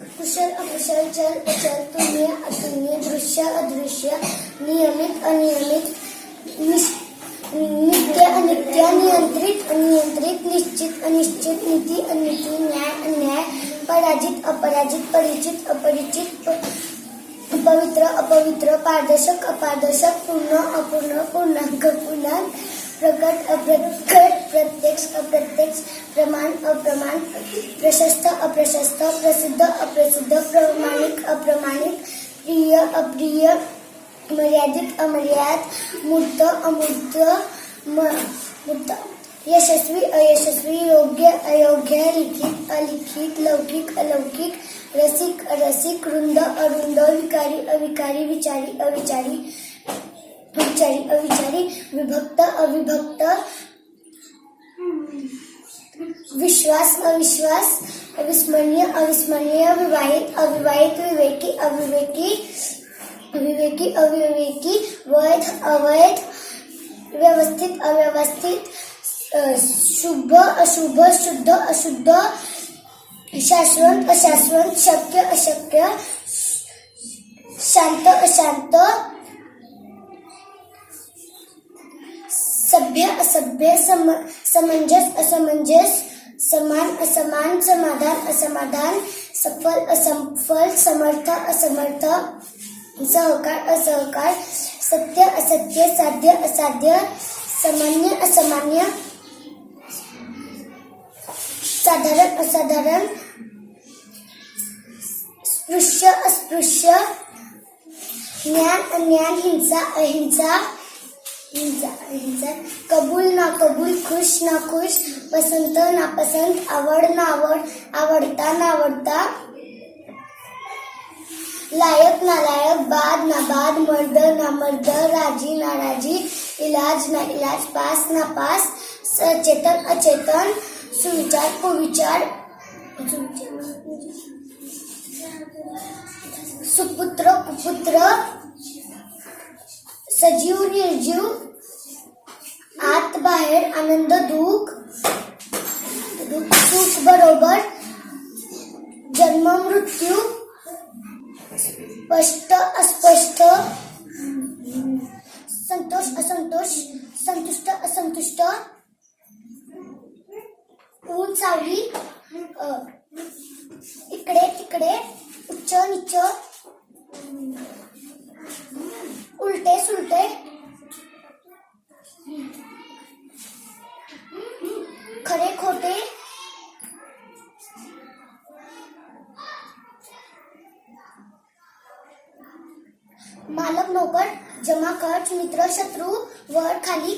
कुशल अकुशल चल अचल तुल्य अतुल्य दृश्य अदृश्य नियमित अनियमित नित्य अनित्य नियंत्रित अनियंत्रित निश्चित अनिश्चित नीती अनिती न्याय अन्याय पराजित अपराजित परिचित अपरिचित पवित्र अपवित्र पारदर्शक अपारदर्शक पूर्ण अपूर्ण पूर्णांक पूर्णांक प्रकट अप्रकट प्रत्यक्ष अप्रत्यक्ष, प्रमाण, अप्रमाण, प्रशस्त, अप्रशस्त, प्रसिद्ध, अप्रसिद्ध, प्रमाणिक, अप्रमाणिक, प्रिय, अप्रिय, मर्यादित, अमर्याद, मूर्त, अमूर्त मूर्त, यशस्वी, अयशस्वी, योग्य, अयोग्य, लिखित, अलिखित, लौकिक, अलौकिक, रसिक, अरसिक, रुंद, अरुंद, विकारी, अविकारी, विचारी, अविचारी विचारी, अविचारी, विभक्त, अविभक्त विश्वास, अविश्वास, अविस्मरणीय अविस्मरणीय विवाहित अविवाहित, विवेकी, अविवेकी विवेकी अविवेकी, वैध, अवैध, व्यवस्थित, अव्यवस्थित शुभ, अशुभ, शुद्ध, अशुद्ध, शाश्वत, अशाश्वत, शक्य, अशक्य, शांत, अशांत, सभ्य, असभ्य, सम, समंजस, असमंजस समान असमान समाधान असमाधान सफल असफल समर्थ असमर्थ सहकार असहकार सत्य असत्य साध्य असाध्य सामान्य असामान्य साधारण असाधारण स्पृश्य अस्पृश्य ज्ञान अज्ञान हिंसा अहिंसा कबूल ना कबूल नाकबूल खुश नाखुश पसंत नापसंत आवड नावड आवडता. नावडता लायक नालायक बाद नाबाद मर्द नामर्द राजी नाराजी इलाज ना इलाज पास नापास सचेतन अचेतन सुविचार कुविचार. सुपुत्र कुपुत्र. सजीव निर्जीव आत बाहेर आनंद दुःख दुःख सुख बरोबर जन्म मृत्यू स्पष्ट अस्पष्ट संतोष असंतोष संतुष्ट असंतुष्ट ऊन सावली इकडे तिकडे उच्च निच्च उलटे खरे खोटे? मालक नोकर जमा खर्च मित्र शत्रू वर खाली